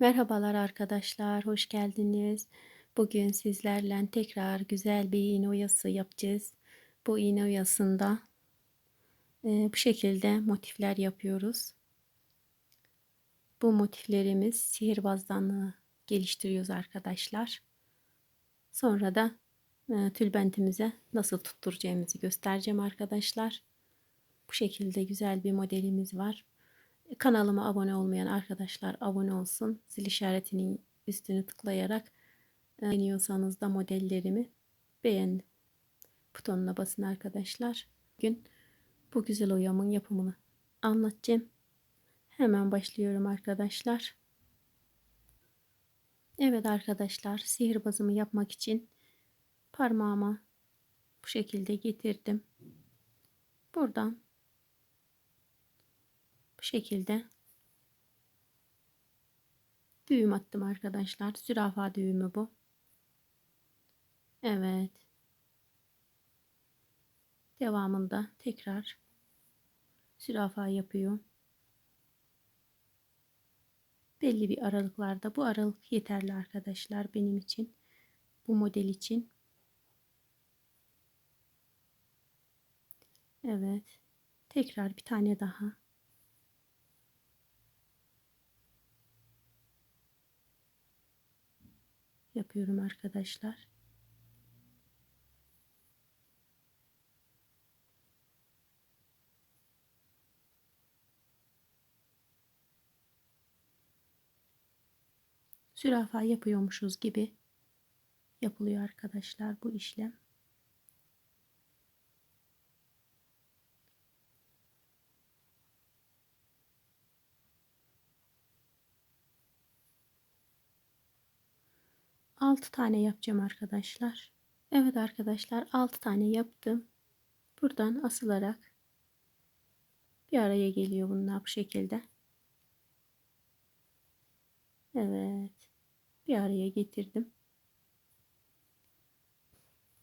Merhabalar arkadaşlar, hoş geldiniz. Bugün sizlerle tekrar güzel bir iğne oyası yapacağız. Bu iğne oyasında e, bu şekilde motifler yapıyoruz. Bu motiflerimiz sihirbazdan geliştiriyoruz arkadaşlar. Sonra da e, tülbentimize nasıl tutturacağımızı göstereceğim arkadaşlar. Bu şekilde güzel bir modelimiz var. Kanalıma abone olmayan arkadaşlar abone olsun. Zil işaretinin üstünü tıklayarak e, beğeniyorsanız da modellerimi beğen butonuna basın arkadaşlar. Bugün bu güzel oyamın yapımını anlatacağım. Hemen başlıyorum arkadaşlar. Evet arkadaşlar sihirbazımı yapmak için parmağıma bu şekilde getirdim. Buradan bu şekilde düğüm attım arkadaşlar. Zürafa düğümü bu. Evet. Devamında tekrar zürafa yapıyorum. Belli bir aralıklarda bu aralık yeterli arkadaşlar benim için. Bu model için. Evet. Tekrar bir tane daha. Yapıyorum arkadaşlar. Zürafa yapıyormuşuz gibi yapılıyor arkadaşlar bu işlem. Altı tane yapacağım arkadaşlar. Evet arkadaşlar altı tane yaptım. Buradan asılarak bir araya geliyor bunlar bu şekilde. Evet. Bir araya getirdim.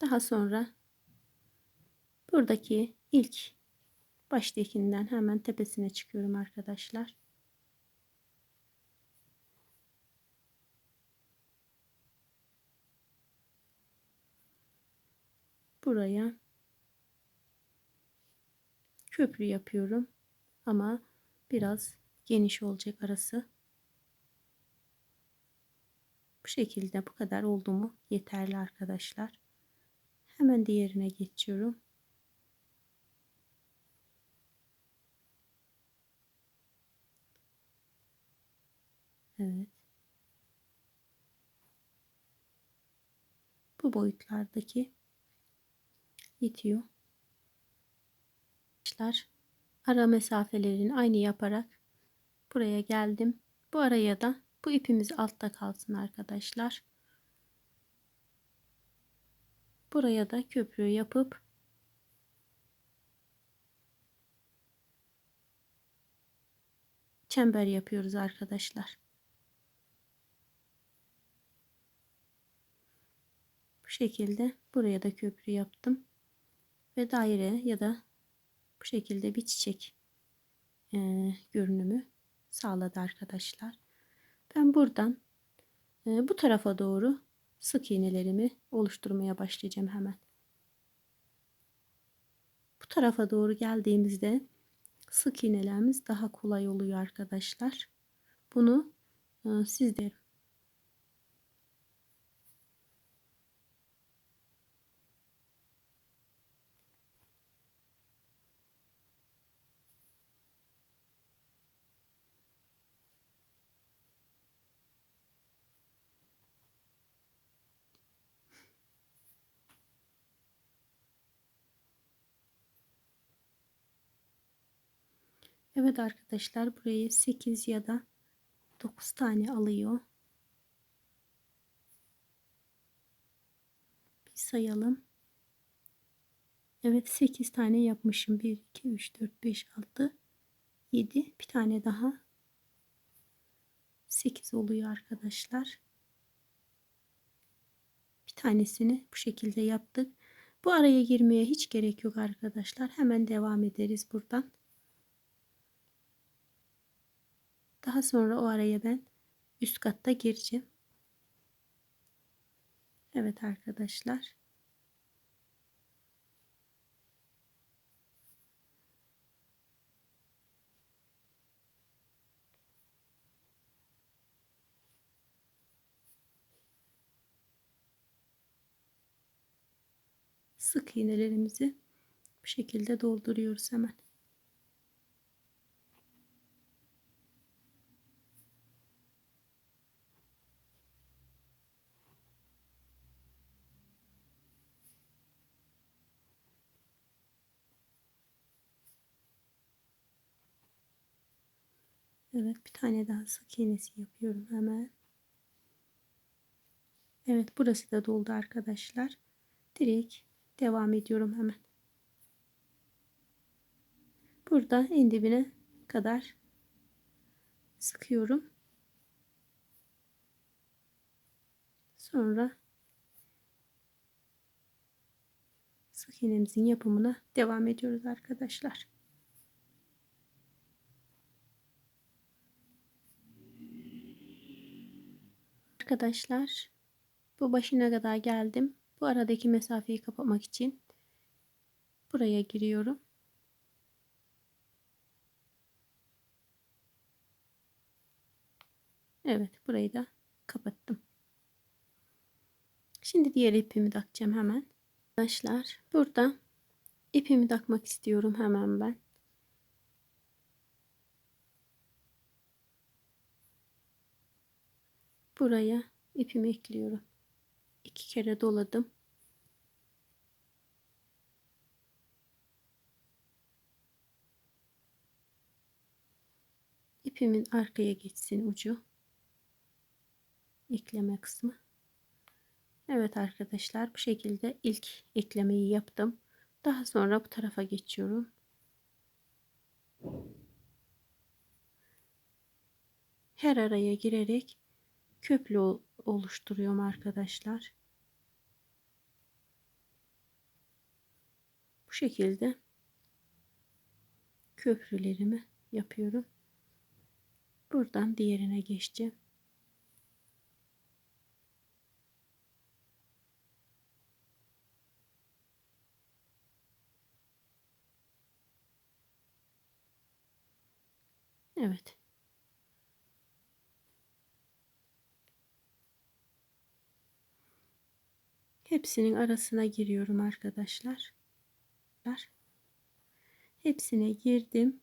Daha sonra buradaki ilk baştakinden hemen tepesine çıkıyorum arkadaşlar. Buraya köprü yapıyorum. Ama biraz geniş olacak arası. Bu şekilde bu kadar oldu mu yeterli arkadaşlar. Hemen diğerine geçiyorum. Evet. Bu boyutlardaki yetiyor. Ara mesafelerini aynı yaparak buraya geldim. Bu araya da bu ipimiz altta kalsın arkadaşlar. Buraya da köprü yapıp çember yapıyoruz arkadaşlar. Bu şekilde buraya da köprü yaptım ve daire ya da bu şekilde bir çiçek e, görünümü sağladı arkadaşlar. Ben buradan e, bu tarafa doğru sık iğnelerimi oluşturmaya başlayacağım hemen. Bu tarafa doğru geldiğimizde sık iğnelerimiz daha kolay oluyor arkadaşlar. Bunu e, siz de Evet arkadaşlar burayı 8 ya da 9 tane alıyor. Bir sayalım. Evet 8 tane yapmışım. 1, 2, 3, 4, 5, 6, 7. Bir tane daha. 8 oluyor arkadaşlar. Bir tanesini bu şekilde yaptık. Bu araya girmeye hiç gerek yok arkadaşlar. Hemen devam ederiz buradan. Daha sonra o araya ben üst katta gireceğim. Evet arkadaşlar. Sık iğnelerimizi bu şekilde dolduruyoruz hemen. Evet bir tane daha sık iğnesi yapıyorum hemen. Evet burası da doldu arkadaşlar. Direkt devam ediyorum hemen. Burada en dibine kadar sıkıyorum. Sonra sık iğnemizin yapımına devam ediyoruz arkadaşlar. Arkadaşlar bu başına kadar geldim. Bu aradaki mesafeyi kapatmak için buraya giriyorum. Evet burayı da kapattım. Şimdi diğer ipimi takacağım hemen. Arkadaşlar burada ipimi takmak istiyorum hemen ben. Buraya ipimi ekliyorum. İki kere doladım. İpimin arkaya geçsin ucu. Ekleme kısmı. Evet arkadaşlar bu şekilde ilk eklemeyi yaptım. Daha sonra bu tarafa geçiyorum. Her araya girerek köprü oluşturuyorum arkadaşlar. Bu şekilde köprülerimi yapıyorum. Buradan diğerine geçeceğim. Evet. Hepsinin arasına giriyorum arkadaşlar. Hepsine girdim.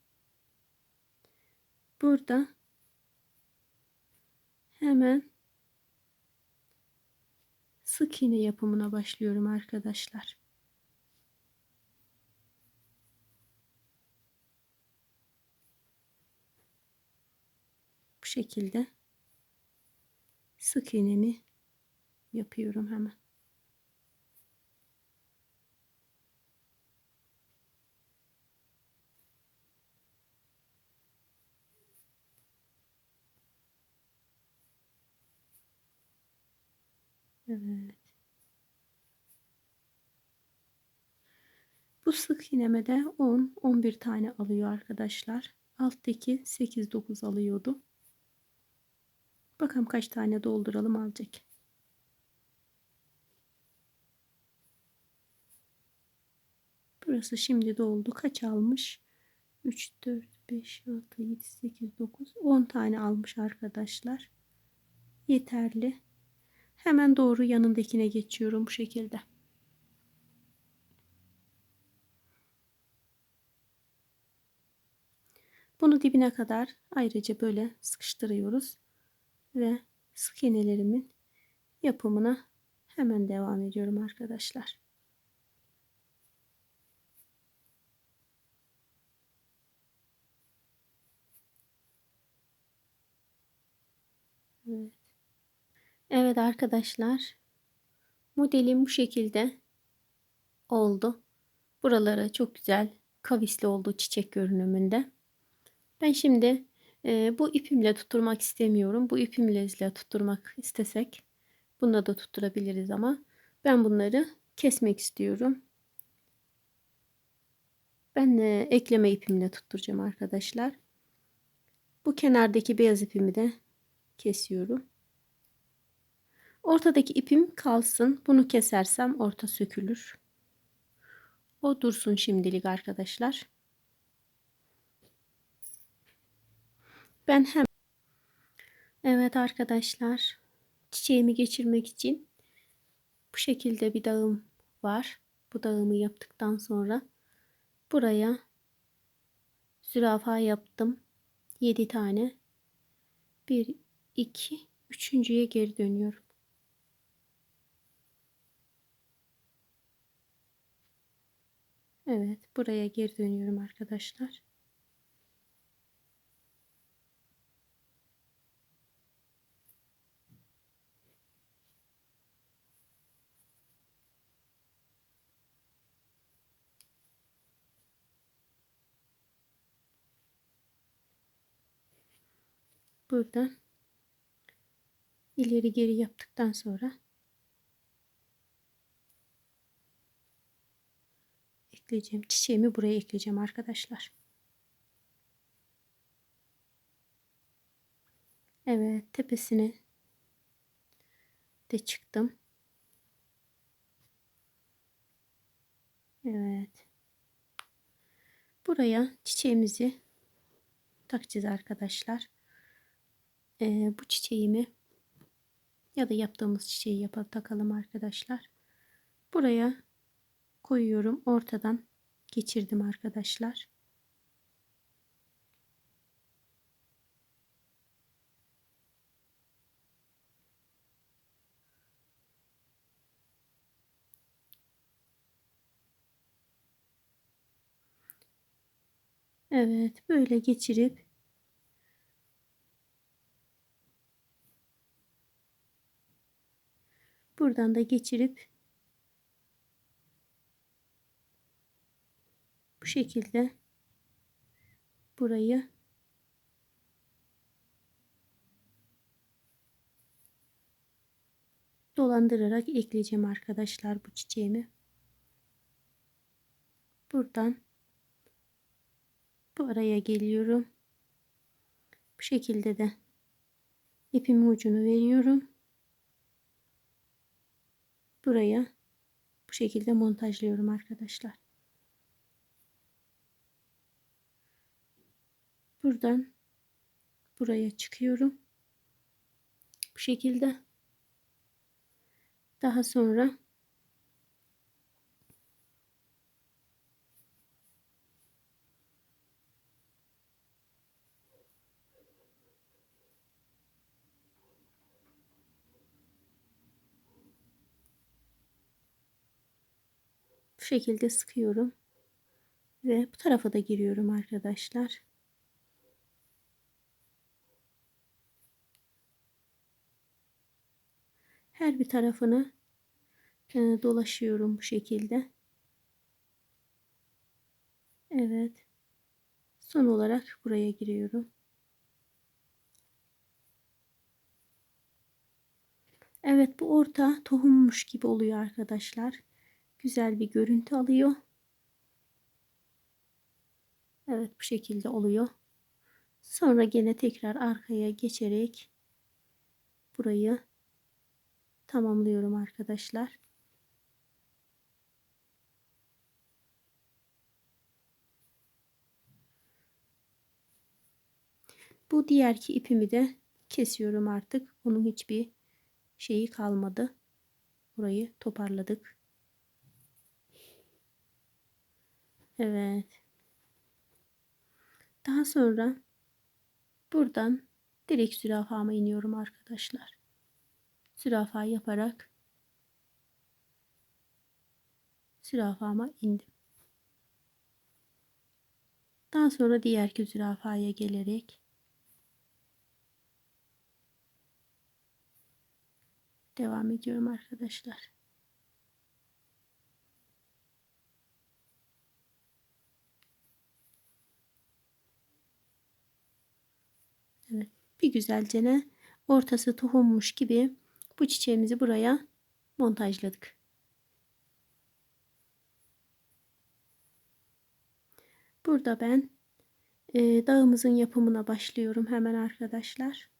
Burada hemen sık iğne yapımına başlıyorum arkadaşlar. Bu şekilde sık iğnemi yapıyorum hemen. Evet. Bu sık iğneme de 10-11 tane alıyor arkadaşlar. Alttaki 8-9 alıyordu. Bakalım kaç tane dolduralım alacak. Burası şimdi doldu. Kaç almış? 3, 4, 5, 6, 7, 8, 9, 10 tane almış arkadaşlar. Yeterli. Hemen doğru yanındakine geçiyorum bu şekilde. Bunu dibine kadar ayrıca böyle sıkıştırıyoruz ve sık iğnelerimin yapımına hemen devam ediyorum arkadaşlar. Evet. Evet arkadaşlar. Modelim bu şekilde oldu. Buraları çok güzel kavisli oldu çiçek görünümünde. Ben şimdi e, bu ipimle tutturmak istemiyorum. Bu ipimle tutturmak istesek bununla da tutturabiliriz ama ben bunları kesmek istiyorum. Ben e, ekleme ipimle tutturacağım arkadaşlar. Bu kenardaki beyaz ipimi de kesiyorum. Ortadaki ipim kalsın. Bunu kesersem orta sökülür. O dursun şimdilik arkadaşlar. Ben hem Evet arkadaşlar çiçeğimi geçirmek için bu şekilde bir dağım var. Bu dağımı yaptıktan sonra buraya zürafa yaptım. 7 tane. 1 2 üçüncüye geri dönüyorum. Evet, buraya geri dönüyorum arkadaşlar. Burada ileri geri yaptıktan sonra ekleyeceğim. Çiçeğimi buraya ekleyeceğim arkadaşlar. Evet tepesine de çıktım. Evet. Buraya çiçeğimizi takacağız arkadaşlar. Ee, bu çiçeğimi ya da yaptığımız çiçeği yapalım takalım arkadaşlar. Buraya koyuyorum. Ortadan geçirdim arkadaşlar. Evet böyle geçirip buradan da geçirip bu şekilde burayı dolandırarak ekleyeceğim arkadaşlar bu çiçeğimi. Buradan bu araya geliyorum. Bu şekilde de ipimin ucunu veriyorum. Buraya bu şekilde montajlıyorum arkadaşlar. Buradan buraya çıkıyorum. Bu şekilde. Daha sonra bu şekilde sıkıyorum. Ve bu tarafa da giriyorum arkadaşlar. Her bir tarafını e, dolaşıyorum bu şekilde. Evet. Son olarak buraya giriyorum. Evet bu orta tohummuş gibi oluyor arkadaşlar. Güzel bir görüntü alıyor. Evet bu şekilde oluyor. Sonra gene tekrar arkaya geçerek burayı tamamlıyorum arkadaşlar. Bu diğerki ipimi de kesiyorum artık. Onun hiçbir şeyi kalmadı. Burayı toparladık. Evet. Daha sonra buradan direkt zürafama iniyorum arkadaşlar zürafa yaparak zürafama indim. Daha sonra diğer zürafaya gelerek devam ediyorum arkadaşlar. Evet, bir güzelce ne ortası tohummuş gibi bu çiçeğimizi buraya montajladık. Burada ben e, dağımızın yapımına başlıyorum hemen arkadaşlar.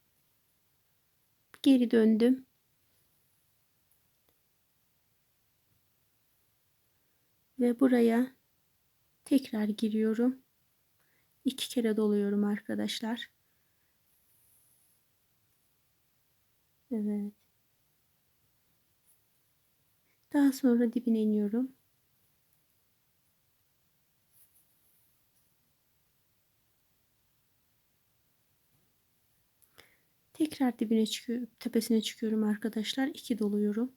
Geri döndüm. Ve buraya tekrar giriyorum. İki kere doluyorum arkadaşlar. Evet. Daha sonra dibine iniyorum. Tekrar dibine çıkıyorum, tepesine çıkıyorum arkadaşlar. 2 doluyorum.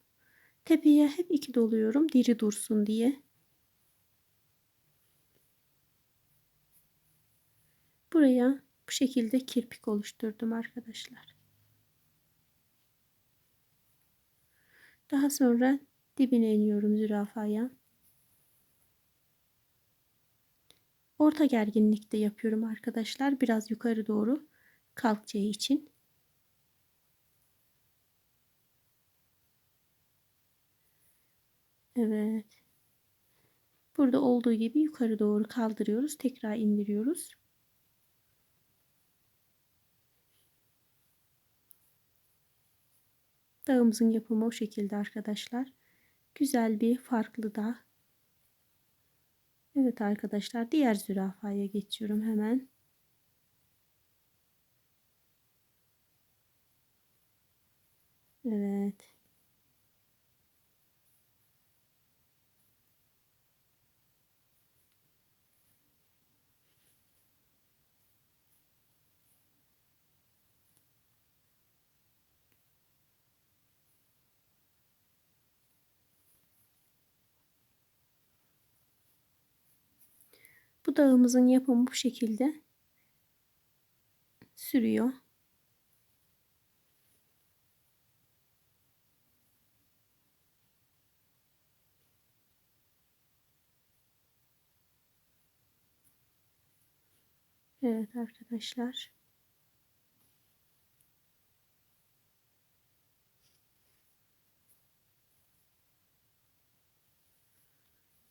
Tepeye hep 2 doluyorum diri dursun diye. Buraya bu şekilde kirpik oluşturdum arkadaşlar. Daha sonra dibine iniyorum zürafaya. Orta gerginlikte yapıyorum arkadaşlar. Biraz yukarı doğru kalkacağı için. Evet. Burada olduğu gibi yukarı doğru kaldırıyoruz. Tekrar indiriyoruz. Dağımızın yapımı o şekilde arkadaşlar. Güzel bir farklı dağ. Evet arkadaşlar diğer zürafaya geçiyorum hemen. Evet. Bu dağımızın yapımı bu şekilde sürüyor. Evet arkadaşlar.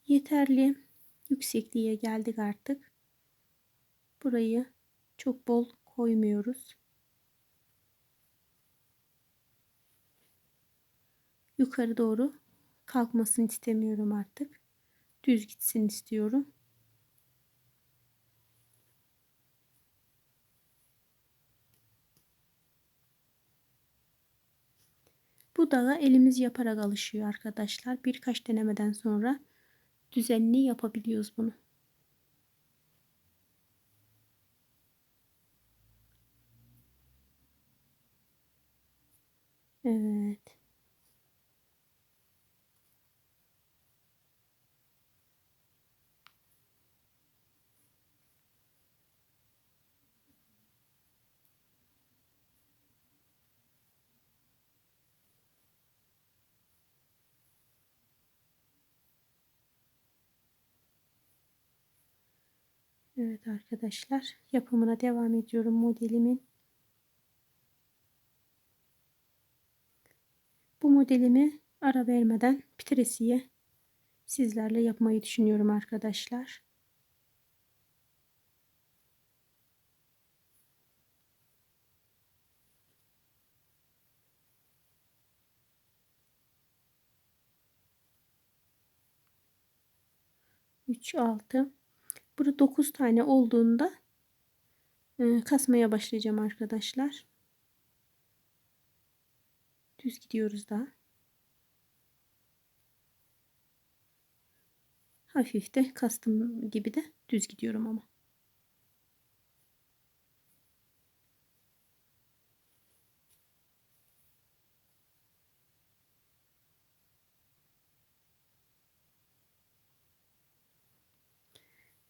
Yeterli yüksekliğe geldik artık. Burayı çok bol koymuyoruz. Yukarı doğru kalkmasını istemiyorum artık. Düz gitsin istiyorum. Bu dağa elimiz yaparak alışıyor arkadaşlar. Birkaç denemeden sonra düzenli yapabiliyoruz bunu. Evet. Evet arkadaşlar yapımına devam ediyorum modelimin. Bu modelimi ara vermeden pitresiye sizlerle yapmayı düşünüyorum arkadaşlar. Üç altı. Burada 9 tane olduğunda e, kasmaya başlayacağım arkadaşlar. Düz gidiyoruz daha. Hafif de kastım gibi de düz gidiyorum ama.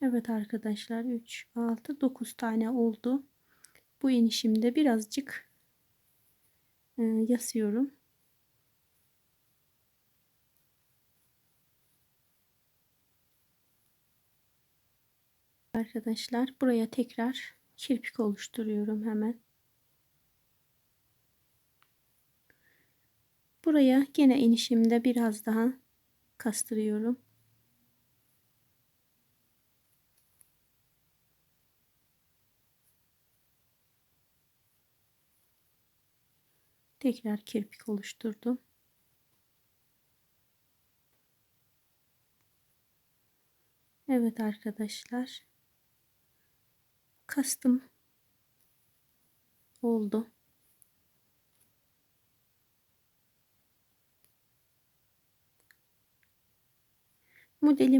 Evet arkadaşlar 3, 6, 9 tane oldu. Bu inişimde birazcık e, yasıyorum. Arkadaşlar buraya tekrar kirpik oluşturuyorum hemen. Buraya gene inişimde biraz daha kastırıyorum. Tekrar kirpik oluşturdum. Evet arkadaşlar. Kastım oldu. Modelim